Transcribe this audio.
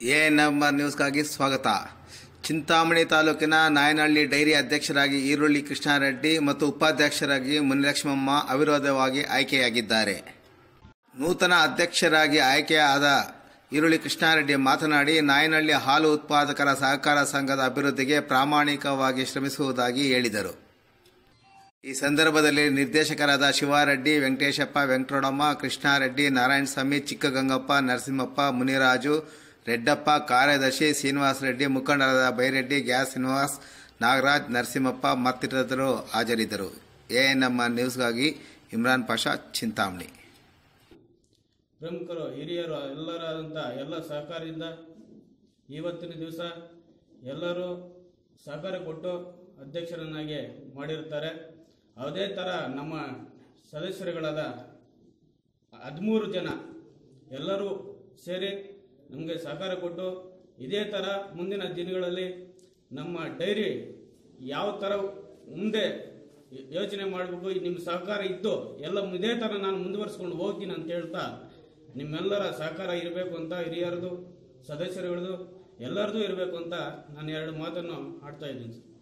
A number ನ್ಯೂಸ್ಗಾಗಿ ಸ್ವಾಗತ. ಚಿಂತಾಮಣಿ ತಾಲೂಕಿನ Nayanahalli dairy ಅಧ್ಯಕ್ಷರಾಗಿ ಈರುಳ್ಳಿ ಕೃಷ್ಣಾರೆಡ್ಡಿ ಮತ್ತು ಉಪಾಧ್ಯಕ್ಷರಾಗಿ ಮುನಿಲಕ್ಷ್ಮಮ್ಮ ಅವಿರೋಧವಾಗಿ ಆಯ್ಕೆಯಾಗಿದ್ದಾರೆ. ನೂತನ ಅಧ್ಯಕ್ಷರಾಗಿ ಆಯ್ಕೆಯಾದ ಈರುಳ್ಳಿ ಕೃಷ್ಣಾರೆಡ್ಡಿ ಮಾತನಾಡಿ, ನಾಯನಹಳ್ಳಿ ಹಾಲು ಉತ್ಪಾದಕರ ಸಹಕಾರ ಸಂಘದ ಅಭಿವೃದ್ಧಿಗೆ ಪ್ರಾಮಾಣಿಕವಾಗಿ ಶ್ರಮಿಸುವುದಾಗಿ ಹೇಳಿದರು. ಈ ಸಂದರ್ಭದಲ್ಲಿ ನಿರ್ದೇಶಕರಾದ ಶಿವಾರೆಡ್ಡಿ, ವೆಂಕಟೇಶಪ್ಪ, ವೆಂಕಟರಮಣ, ಕೃಷ್ಣಾರೆಡ್ಡಿ, ನಾರಾಯಣಸ್ವಾಮಿ, ಚಿಕ್ಕಗಂಗಪ್ಪ, ನರಸಿಂಹಪ್ಪ, ಮುನಿರಾಜು ರೆಡ್ಡಪ್ಪ, ಕಾರ್ಯದರ್ಶಿ ಶ್ರೀನಿವಾಸ ರೆಡ್ಡಿ, ಮುಖಂಡರಾದ ಬೈರೆಡ್ಡಿ ಗ್ಯಾಸ್ ಶ್ರೀನಿವಾಸ್, ನಾಗರಾಜ್, ನರಸಿಂಹಪ್ಪ ಮತ್ತಿತರರು ಹಾಜರಿದ್ದರು. ಎಎನ್ಎಂ ನ್ಯೂಸ್ಗಾಗಿ ಇಮ್ರಾನ್ ಪಾಷಾ, ಚಿಂತಾಮಣಿ. ಪ್ರಮುಖರು, ಹಿರಿಯರು ಎಲ್ಲರಾದಂಥ ಎಲ್ಲ ಸಹಕಾರದಿಂದ ಇವತ್ತಿನ ದಿವಸ ಎಲ್ಲರೂ ಸಹಕಾರ ಕೊಟ್ಟು ಅಧ್ಯಕ್ಷರನ್ನಾಗಿ ಮಾಡಿರ್ತಾರೆ ಅದೇ ಥರ ನಮ್ಮ ಸದಸ್ಯರುಗಳಾದ ಹದಿಮೂರು ಜನ ಎಲ್ಲರೂ ಸೇರಿ ನಮಗೆ ಸಹಕಾರ ಕೊಟ್ಟು ಇದೇ ಥರ ಮುಂದಿನ ದಿನಗಳಲ್ಲಿ ನಮ್ಮ ಡೈರಿ ಯಾವ ಥರ ಮುಂದೆ ಯೋಚನೆ ಮಾಡಬೇಕು ನಿಮ್ಮ ಸಹಕಾರ ಇದ್ದು ಎಲ್ಲ ಇದೇ ಥರ ನಾನು ಮುಂದುವರಿಸ್ಕೊಂಡು ಹೋಗ್ತೀನಿ ಅಂತ ಹೇಳ್ತಾ ನಿಮ್ಮೆಲ್ಲರ ಸಹಕಾರ ಇರಬೇಕು ಅಂತ ಹಿರಿಯರದು, ಸದಸ್ಯರುಗಳದು, ಎಲ್ಲರದು ಇರಬೇಕು ಅಂತ ನಾನು ಎರಡು ಮಾತನ್ನು ಆಡ್ತಾ ಇದ್ದೀನಿ. ಸರ್